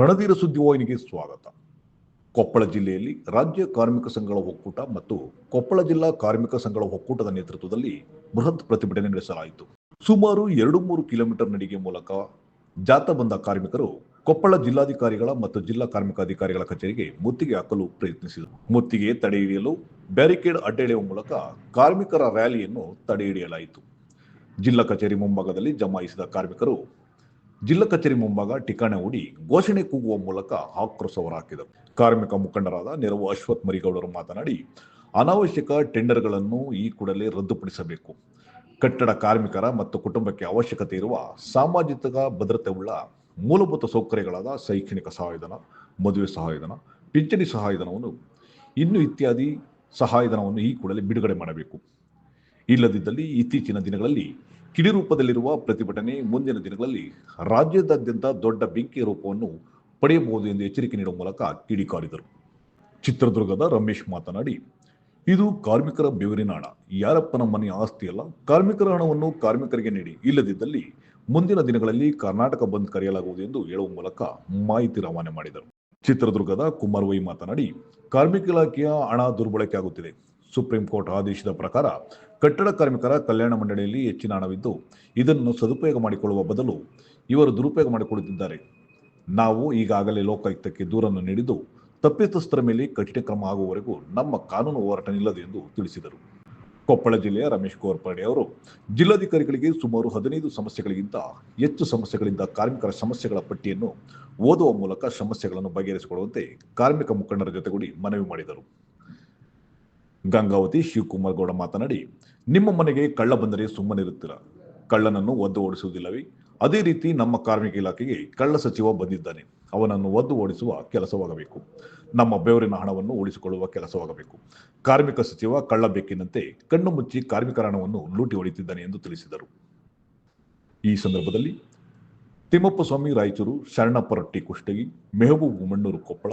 ರಣಧೀರ ಸುದ್ದಿವಾಹಿನಿಗೆ ಸ್ವಾಗತ. ಕೊಪ್ಪಳ ಜಿಲ್ಲೆಯಲ್ಲಿ ರಾಜ್ಯ ಕಾರ್ಮಿಕ ಸಂಘಗಳ ಒಕ್ಕೂಟ ಮತ್ತು ಕೊಪ್ಪಳ ಜಿಲ್ಲಾ ಕಾರ್ಮಿಕ ಸಂಘಗಳ ಒಕ್ಕೂಟದ ನೇತೃತ್ವದಲ್ಲಿ ಬೃಹತ್ ಪ್ರತಿಭಟನೆ ನಡೆಸಲಾಯಿತು. ಸುಮಾರು ಎರಡು ಮೂರು ಕಿಲೋಮೀಟರ್ ನಡಿಗೆ ಮೂಲಕ ಜಾಥಾ ಬಂದ ಕಾರ್ಮಿಕರು ಕೊಪ್ಪಳ ಜಿಲ್ಲಾಧಿಕಾರಿಗಳ ಮತ್ತು ಜಿಲ್ಲಾ ಕಾರ್ಮಿಕ ಅಧಿಕಾರಿಗಳ ಕಚೇರಿಗೆ ಮುತ್ತಿಗೆ ಹಾಕಲು ಪ್ರಯತ್ನಿಸಿದರು. ಮುತ್ತಿಗೆ ತಡೆ ಹಿಡಿಯಲು ಬ್ಯಾರಿಕೇಡ್ ಅಡ್ಡೆಳೆಯುವ ಮೂಲಕ ಕಾರ್ಮಿಕರ ರ್ಯಾಲಿಯನ್ನು ತಡೆ ಹಿಡಿಯಲಾಯಿತು. ಜಿಲ್ಲಾ ಕಚೇರಿ ಮುಂಭಾಗದಲ್ಲಿ ಜಮಾಯಿಸಿದ ಕಾರ್ಮಿಕರು ಜಿಲ್ಲಾ ಕಚೇರಿ ಮುಂಭಾಗ ಠಿಕಾಣೆ ಹೂಡಿ ಘೋಷಣೆ ಕೂಗುವ ಮೂಲಕ ಆಕ್ರೋಶ ಹಾಕಿದರು ಕಾರ್ಮಿಕ ಮುಖಂಡರಾದ ನೆರವು ಅಶ್ವಥ್ ಮರಿಗೌಡರು ಮಾತನಾಡಿ, ಅನಾವಶ್ಯಕ ಟೆಂಡರ್ಗಳನ್ನು ಈ ಕೂಡಲೇ ರದ್ದುಪಡಿಸಬೇಕು. ಕಟ್ಟಡ ಕಾರ್ಮಿಕರ ಮತ್ತು ಕುಟುಂಬಕ್ಕೆ ಅವಶ್ಯಕತೆ ಇರುವ ಸಾಮಾಜಿಕ ಭದ್ರತೆ ಉಳ್ಳ ಮೂಲಭೂತ ಸೌಕರ್ಯಗಳಾದ ಶೈಕ್ಷಣಿಕ ಸಹಾಯಧನ, ಮದುವೆ ಸಹಾಯಧನ, ಪಿಂಚಣಿ ಸಹಾಯಧನವನ್ನು ಇನ್ನು ಇತ್ಯಾದಿ ಸಹಾಯಧನವನ್ನು ಈ ಕೂಡಲೇ ಬಿಡುಗಡೆ ಮಾಡಬೇಕು. ಇಲ್ಲದಿದ್ದಲ್ಲಿ ಇತ್ತೀಚಿನ ದಿನಗಳಲ್ಲಿ ಕಿಡಿ ರೂಪದಲ್ಲಿರುವ ಪ್ರತಿಭಟನೆ ಮುಂದಿನ ದಿನಗಳಲ್ಲಿ ರಾಜ್ಯದಾದ್ಯಂತ ದೊಡ್ಡ ಬೆಂಕಿ ರೂಪವನ್ನು ಪಡೆಯಬಹುದು ಎಂದು ಎಚ್ಚರಿಕೆ ನೀಡುವ ಮೂಲಕ ಕಿಡಿಕಾರಿದರು ಚಿತ್ರದುರ್ಗದ ರಮೇಶ್ ಮಾತನಾಡಿ, ಇದು ಕಾರ್ಮಿಕರ ಬೆವರಿನ ಹಣ. ಯಾರಪ್ಪನ ಮನೆ ಆಸ್ತಿ ಅಲ್ಲ. ಕಾರ್ಮಿಕರ ಹಣವನ್ನು ಕಾರ್ಮಿಕರಿಗೆ ನೀಡಿ. ಇಲ್ಲದಿದ್ದಲ್ಲಿ ಮುಂದಿನ ದಿನಗಳಲ್ಲಿ ಕರ್ನಾಟಕ ಬಂದ್ ಕರೆಯಲಾಗುವುದು ಎಂದು ಹೇಳುವ ಮೂಲಕ ಮಾಹಿತಿ ರವಾನೆ ಮಾಡಿದರು. ಚಿತ್ರದುರ್ಗದ ಕುಮಾರ್ ವೈ ಮಾತನಾಡಿ, ಕಾರ್ಮಿಕ ಇಲಾಖೆಯ ಹಣ ದುರ್ಬಳಕೆ ಆಗುತ್ತಿದೆ ಸುಪ್ರೀಂ ಕೋರ್ಟ್ ಆದೇಶದ ಪ್ರಕಾರ ಕಟ್ಟಡ ಕಾರ್ಮಿಕರ ಕಲ್ಯಾಣ ಮಂಡಳಿಯಲ್ಲಿ ಹೆಚ್ಚಿನ ಹಣವಿದ್ದು, ಇದನ್ನು ಸದುಪಯೋಗ ಮಾಡಿಕೊಳ್ಳುವ ಬದಲು ಇವರು ದುರುಪಯೋಗ ಮಾಡಿಕೊಳ್ಳುತ್ತಿದ್ದಾರೆ. ನಾವು ಈಗಾಗಲೇ ಲೋಕಾಯುಕ್ತಕ್ಕೆ ದೂರನ್ನು ನೀಡಿದ್ದು, ತಪ್ಪಿತಸ್ಥರ ಮೇಲೆ ಕಠಿಣ ಕ್ರಮ ಆಗುವವರೆಗೂ ನಮ್ಮ ಕಾನೂನು ಹೋರಾಟ ನಿಲ್ಲದು ಎಂದು ತಿಳಿಸಿದರು. ಕೊಪ್ಪಳ ಜಿಲ್ಲೆಯ ರಮೇಶ್ ಗೋರ್ಪಡೆ ಅವರು, ಜಿಲ್ಲಾಧಿಕಾರಿಗಳಿಗೆ ಸುಮಾರು ಹದಿನೈದು ಸಮಸ್ಯೆಗಳಿಗಿಂತ ಹೆಚ್ಚು ಸಮಸ್ಯೆಗಳಿಂದ ಕಾರ್ಮಿಕರ ಸಮಸ್ಯೆಗಳ ಪಟ್ಟಿಯನ್ನು ಓದುವ ಮೂಲಕ ಸಮಸ್ಯೆಗಳನ್ನು ಬಗೆಹರಿಸಿಕೊಳ್ಳುವಂತೆ ಕಾರ್ಮಿಕ ಮುಖಂಡರ ಜೊತೆಗೂಡಿ ಮನವಿ ಮಾಡಿದರು. ಗಂಗಾವತಿ ಶಿವಕುಮಾರ್ ಗೌಡ ಮಾತನಾಡಿ, ನಿಮ್ಮ ಮನೆಗೆ ಕಳ್ಳ ಬಂದರೆ ಸುಮ್ಮನಿರುತ್ತಿಲ್ಲ ಕಳ್ಳನನ್ನು ಒದ್ದು ಓಡಿಸುವುದಿಲ್ಲವೇ? ಅದೇ ರೀತಿ ನಮ್ಮ ಕಾರ್ಮಿಕ ಇಲಾಖೆಗೆ ಕಳ್ಳ ಸಚಿವ ಬಂದಿದ್ದಾನೆ. ಅವನನ್ನು ಒದ್ದು ಓಡಿಸುವ ಕೆಲಸವಾಗಬೇಕು. ನಮ್ಮ ಬೆವರಿನ ಹಣವನ್ನು ಉಳಿಸಿಕೊಳ್ಳುವ ಕೆಲಸವಾಗಬೇಕು. ಕಾರ್ಮಿಕ ಸಚಿವ ಕಳ್ಳ ಬೆಕ್ಕಿನಂತೆ ಕಣ್ಣು ಮುಚ್ಚಿ ಕಾರ್ಮಿಕರ ಹಣವನ್ನು ಲೂಟಿ ಹೊಡೆಯುತ್ತಿದ್ದಾನೆ ಎಂದು ತಿಳಿಸಿದರು. ಈ ಸಂದರ್ಭದಲ್ಲಿ ತಿಮ್ಮಪ್ಪ ಸ್ವಾಮಿ ರಾಯಚೂರು ಶರಣಪ್ಪರಟ್ಟಿ ಕುಷ್ಟಗಿ, ಮೆಹಬೂಬ್ ಮಣ್ಣೂರು ಕೊಪ್ಪಳ,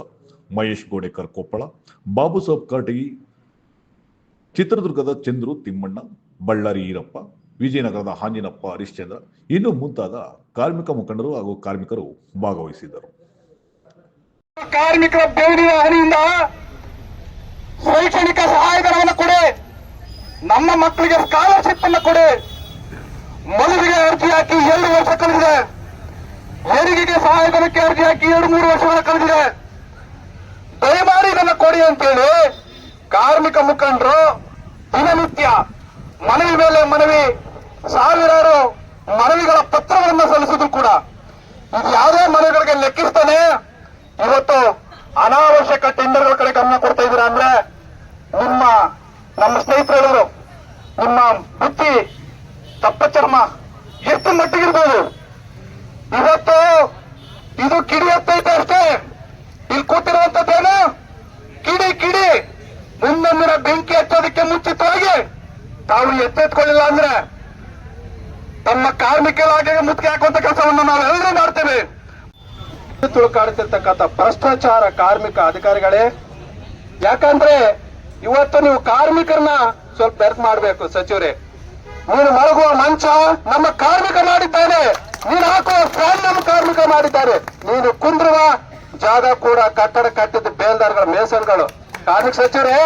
ಮಹೇಶ್ ಗೋಡೆಕರ್ ಕೊಪ್ಪಳ, ಬಾಬು ಸಾಬ್ ಕಾಟಗಿ ಚಿತ್ರದುರ್ಗದ ಚಂದ್ರು ತಿಮ್ಮಣ್ಣ, ಬಳ್ಳಾರಿ ಈರಪ್ಪ, ವಿಜಯನಗರದ ಹಾಂಜಿನಪ್ಪ, ಹರಿಶ್ಚಂದ್ರ, ಇನ್ನು ಮುಂತಾದ ಕಾರ್ಮಿಕ ಮುಖಂಡರು ಹಾಗೂ ಕಾರ್ಮಿಕರು ಭಾಗವಹಿಸಿದ್ದರು. ಕಾರ್ಮಿಕರ ಬೆವರಿನ ಹನಿಯಿಂದ ಶೈಕ್ಷಣಿಕ ಸಹಾಯಧನವನ್ನು ಕೊಡಿ, ನಮ್ಮ ಮಕ್ಕಳಿಗೆ ಸ್ಕಾಲರ್ಶಿಪ್ ಅನ್ನು ಕೊಡಿ. ಮದುವೆಗೆ ಅರ್ಜಿ ಹಾಕಿ ಎರಡು ವರ್ಷ ಕಳೆದಿದೆ. ಹೆರಿಗೆಗೆ ಸಹಾಯಧನಕ್ಕೆ ಅರ್ಜಿ ಹಾಕಿ ಎರಡು, ಮೂರು ವರ್ಷಗಳ ಕಳೆದಿದೆ. ದಯಮಾಡಿ ಇದನ್ನು ಕೊಡಿ ಅಂತೇಳಿ ಕಾರ್ಮಿಕ ಮುಖಂಡರು, ದಿನನಿತ್ಯ ಮನವಿ ಮೇಲೆ ಮನವಿ, ಸಾವಿರಾರು ಮನವಿಗಳ ಪತ್ರಗಳನ್ನು ಸಲ್ಲಿಸಿದ್ರು ಕೂಡ. ಇದು ಯಾವುದೇ ಮನವಿಗಳಿಗೆ ಲೆಕ್ಕಿಸ್ತಾನೆ, ಇವತ್ತು ಅನಾವಶ್ಯಕ ಟೆಂಡರ್ಗಳ ಕಡೆ ಗಮನ ಕೊಡ್ತಾ ಇದ್ದೀರಾ ಅಂದ್ರೆ ನಿಮ್ಮ ನಮ್ಮ ಸ್ನೇಹಿತರು ಹೇಳೋರು ನಿಮ್ಮ ಬುದ್ಧಿ ತಪ್ಪ ಚರ್ಮ ಎಷ್ಟು ಮಟ್ಟಿಗಿರ್ಬೋದು ಇವತ್ತು ಇದು ಕಿಡಿ ಹತ್ತೈತೆ ಅಷ್ಟೇ ಇಲ್ಲಿ ಕೂತಿರುವಂತದ್ದೇನು ಕಿಡಿ ಕಿಡಿ ಮುಂದೊಂದಿನ ಬೆಂಕಿ ಹಚ್ಚೋದಕ್ಕೆ ಮುಂಚಿತವಾಗಿ ತಾವು ಎತ್ತೆತ್ಕೊಳ್ಳಿಲ್ಲ ಅಂದ್ರೆ ತಮ್ಮ ಕಾರ್ಮಿಕ ಇಲಾಖೆಗೆ ಮುತ್ತಿಗೆ ಹಾಕುವಂತ ಕೆಲಸವನ್ನು ನಾವು ಎಲ್ಲರೂ ಮಾಡ್ತೇವೆ. ತುಳುಕಾಡುತ್ತಿರ್ತಕ್ಕಂಥ ಭ್ರಷ್ಟಾಚಾರ ಕಾರ್ಮಿಕ ಅಧಿಕಾರಿಗಳೇ, ಯಾಕಂದ್ರೆ ಇವತ್ತು ನೀವು ಕಾರ್ಮಿಕರನ್ನ ಸ್ವಲ್ಪ ಬೆರ್ತ್ ಮಾಡಬೇಕು ಸಚಿವರೇ. ನೀನು ಮಲಗುವ ಮಂಚ ನಮ್ಮ ಕಾರ್ಮಿಕ ಮಾಡಿದ್ದಾನೆ. ನೀನು ಹಾಕುವ ಫ್ಯಾನ್ ನಮ್ಮ ಕಾರ್ಮಿಕ ಮಾಡಿದ್ದಾರೆ. ನೀನು ಕುಂದ್ರುವ ಜಾಗ ಕೂಡ ಕಟ್ಟಡ ಕಟ್ಟಿದ ಬೇಲ್ದಾರ್ಗಳ ಮೇಸನ್ಗಳು ಕಾರ್ಮಿಕ ಸಚಿವರೇ,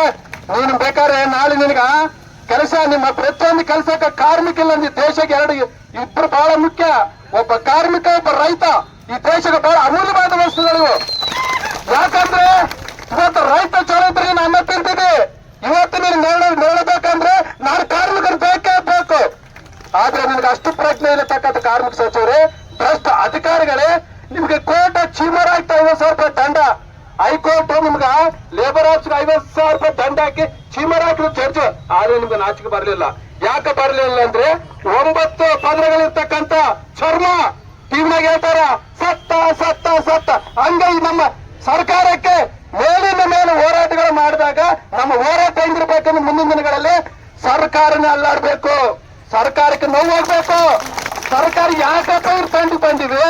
ನೀನು ಬೇಕಾದ್ರೆ ನಾಳೆ ನಿನಗ ಕೆಲಸ, ನಿಮ್ಮ ಪ್ರತಿಯೊಂದು ಕೆಲಸಕ್ಕೆ ಕಾರ್ಮಿಕ ಇಲ್ಲ ಈ ದೇಶಕ್ಕೆ ಎರಡು ಇಬ್ರು ಬಹಳ ಮುಖ್ಯ. ಒಬ್ಬ ಕಾರ್ಮಿಕ, ಒಬ್ಬ ರೈತ. ಈ ದೇಶಕ್ಕೆ ಬಹಳ ಅಮೂಲ್ಯವಾದ ವಸ್ತುಗಳು. ಯಾಕಂದ್ರೆ ಇವತ್ತು ರೈತ ಚಲೋ ಇದ್ರೆ ನೀನು ಅನ್ನ ಇವತ್ತು ನೀನು ನೇಳ ನೇಳಬೇಕಂದ್ರೆ ನಾನು ಕಾರ್ಮಿಕರು ಬೇಕೇ ಬೇಕು. ಆದ್ರೆ ನಿಮ್ಗೆ ಅಷ್ಟು ಪ್ರಜ್ಞೆ ಇರತಕ್ಕಂಥ ಕಾರ್ಮಿಕ ಸಚಿವರೇ, ಭ್ರಷ್ಟ ಅಧಿಕಾರಿಗಳೇ, ನಿಮ್ಗೆ ಕೋಟ ಚೀಮರ್ ಆಯ್ತು, ಐವತ್ತು ಸಾವಿರ ರೂಪಾಯಿ ದಂಡ. ಹೈಕೋರ್ಟ್ ನಿಮ್ಗ ಲೇಬರ್ ಆಫ್ ಐವತ್ತು ಸಾವಿರ ರೂಪಾಯಿ ದಂಡ ಹಾಕಿ ಚೀಮರ್ ಹಾಕಿದ್ರು ಚರ್ಚ್. ಆದ್ರೆ ನಿಮ್ಗೆ ನಾಚಿಕೆ ಬರಲಿಲ್ಲ. ಯಾಕೆ ಬರಲಿಲ್ಲ ಅಂದ್ರೆ ಒಂಬತ್ತು ಪದರಗಳಿರ್ತಕ್ಕಂಥ ಚರ್ಮ ಟಿವಿನಾಗ ಹೇಳ್ತಾರ. ಸತ್ತ ಸತ್ತ ಸತ್ತ. ಹಂಗ ನಮ್ಮ ಸರ್ಕಾರಕ್ಕೆ ಮೇಲಿನ ಮೇಲೆ ಹೋರಾಟಗಳು ಮಾಡಿದಾಗ ನಮ್ಮ ಹೋರಾಟ ಹೆಂಗಿರ್ಬೇಕಂದ್ರೆ ಮುಂದಿನ ದಿನಗಳಲ್ಲಿ ಸರ್ಕಾರನೇ ಅಲ್ಲಾಡ್ಬೇಕು. ಸರ್ಕಾರಕ್ಕೆ ನೋವಾಗ್ಬೇಕು. ಸರ್ಕಾರ ಯಾಕಪ್ಪ ಇವ್ರು ಬಂದಿದೆ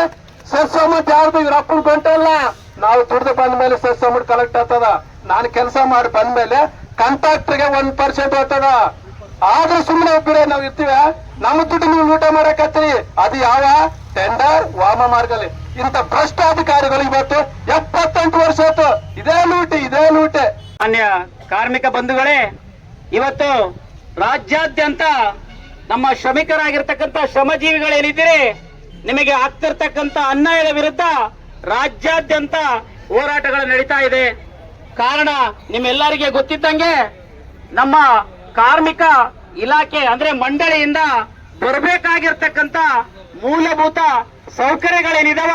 ಸಸಮ್ಮ ಯಾರ್ದು ಇವ್ರ ಅಪ್ಪನ ಅಲ್ಲ. ನಾವು ದುಡ್ದು ಬಂದ ಮೇಲೆ ಸಸ್ಯಮಟ್ ಕಲೆಕ್ಟ್ ಆಗ್ತದ. ನಾನು ಕೆಲಸ ಮಾಡಿ ಬಂದ ಮೇಲೆ ಕಾಂಟ್ರಾಕ್ಟರ್ಗೆ ಒಂದ್ ಪರ್ಸೆಂಟ್ ಹೋಗ್ತದ ಆದ್ರೂ ಸುಮ್ಮನೆ ಬಿಡ, ನಾವ್ ಇರ್ತೀವ. ನಮ್ಮ ದುಡ್ಡು ನೀವು ಲೂಟ ಮಾಡಕತ್ತೀರಿ ಅದು ಯಾವ ಟೆಂಡರ್ ವಾಮ ಮಾರ್ಗಲ್ಲಿ. ಇಂತ ಭ್ರಷ್ಟಾಧಿಕಾರಿಗಳು ಇವತ್ತು ಎಪ್ಪತ್ತೆಂಟು ವರ್ಷ ಆಯ್ತು. ಇದೇ ಲೂಟಿ, ಇದೇ ಲೂಟೆ. ಮಾನ್ಯ ಕಾರ್ಮಿಕ ಬಂಧುಗಳೇ, ಇವತ್ತು ರಾಜ್ಯಾದ್ಯಂತ ನಮ್ಮ ಶ್ರಮಿಕರಾಗಿರ್ತಕ್ಕಂಥ ಶ್ರಮಜೀವಿಗಳೇನಿದ್ದೀರಿ? ನಿಮಗೆ ಆಗ್ತಿರ್ತಕ್ಕಂಥ ಅನ್ಯಾಯದ ವಿರುದ್ಧ ರಾಜ್ಯಾದ್ಯಂತ ಹೋರಾಟಗಳು ನಡೀತಾ ಇದೆ. ಕಾರಣ ನಿಮ್ಮೆಲ್ಲರಿಗೆ ಗೊತ್ತಿದ್ದಂಗೆ ನಮ್ಮ ಕಾರ್ಮಿಕ ಇಲಾಖೆ, ಅಂದ್ರೆ ಮಂಡಳಿಯಿಂದ ಬರಬೇಕಾಗಿರ್ತಕ್ಕಂತ ಮೂಲಭೂತ ಸೌಕರ್ಯಗಳೇನಿದಾವ,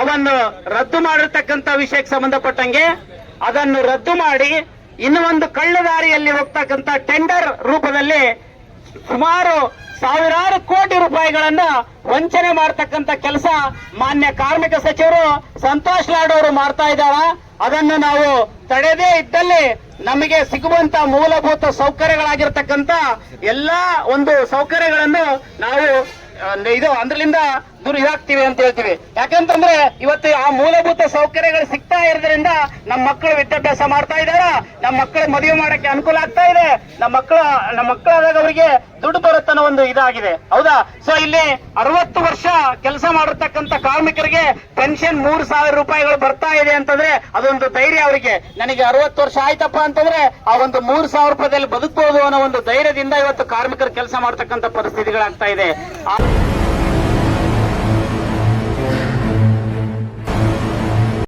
ಅವನ್ನು ರದ್ದು ಮಾಡಿರ್ತಕ್ಕಂಥ ವಿಷಯಕ್ಕೆ ಸಂಬಂಧಪಟ್ಟಂಗೆ ಅದನ್ನು ರದ್ದು ಮಾಡಿ ಇನ್ನು ಒಂದು ಕಳ್ಳದಾರಿಯಲ್ಲಿ ಹೋಗ್ತಕ್ಕಂಥ ಟೆಂಡರ್ ರೂಪದಲ್ಲಿ ಸುಮಾರು ಸಾವಿರಾರು ಕೋಟಿ ರೂಪಾಯಿಗಳನ್ನ ವಂಚನೆ ಮಾಡತಕ್ಕಂತ ಕೆಲಸ ಮಾನ್ಯ ಕಾರ್ಮಿಕ ಸಚಿವರು ಸಂತೋಷ್ ಲಾಡ್ ಅವರು ಮಾಡ್ತಾ ಇದ್ದಾರ? ಅದನ್ನು ನಾವು ತಡೆದೇ ಇದ್ದಲ್ಲಿ ನಮಗೆ ಸಿಗುವಂತ ಮೂಲಭೂತ ಸೌಕರ್ಯಗಳಾಗಿರ್ತಕ್ಕಂತ ಎಲ್ಲಾ ಒಂದು ಸೌಕರ್ಯಗಳನ್ನು ನಾವು ಇದು ಅಂದ್ರಲಿಂದ ದೂರ ಇದಾಗ್ತೀವಿ ಅಂತ ಹೇಳ್ತೀವಿ. ಯಾಕಂತಂದ್ರೆ ಇವತ್ತು ಆ ಮೂಲಭೂತ ಸೌಕರ್ಯಗಳು ಸಿಗ್ತಾ ಇರೋದ್ರಿಂದ ನಮ್ಮ ಮಕ್ಕಳು ವಿದ್ಯಾಭ್ಯಾಸ ಮಾಡ್ತಾ ಇದಾರ ನಮ್ಮ ಮಕ್ಕಳು ಮದುವೆ ಮಾಡಕ್ಕೆ ಅನುಕೂಲ ಆಗ್ತಾ ಇದೆ. ನಮ್ಮ ಮಕ್ಕಳ ನಮ್ಮ ಮಕ್ಕಳಾದಾಗ ಅವರಿಗೆ ದುಡ್ಡು ಬರುತ್ತನ್ನೋ ಒಂದು ಇದಾಗಿದೆ. ಹೌದಾ? ಸೊ ಇಲ್ಲಿ ಅರವತ್ತು ವರ್ಷ ಕೆಲಸ ಮಾಡಿರ್ತಕ್ಕಂಥ ಕಾರ್ಮಿಕರಿಗೆ ಪೆನ್ಷನ್ ಮೂರು ಸಾವಿರ ರೂಪಾಯಿಗಳು ಬರ್ತಾ ಇದೆ ಅಂತಂದ್ರೆ ಅದೊಂದು ಧೈರ್ಯ ಅವರಿಗೆ. ನನಗೆ ಅರವತ್ತು ವರ್ಷ ಆಯ್ತಪ್ಪ ಅಂತಂದ್ರೆ ಆ ಒಂದು ಮೂರು ಸಾವಿರ ರೂಪಾಯಿದಲ್ಲಿ ಬದುಕಬಹುದು ಅನ್ನೋ ಒಂದು ಧೈರ್ಯದಿಂದ ಇವತ್ತು ಕಾರ್ಮಿಕರು ಕೆಲಸ ಮಾಡ್ತಕ್ಕಂಥ ಪರಿಸ್ಥಿತಿಗಳಾಗ್ತಾ ಇದೆ.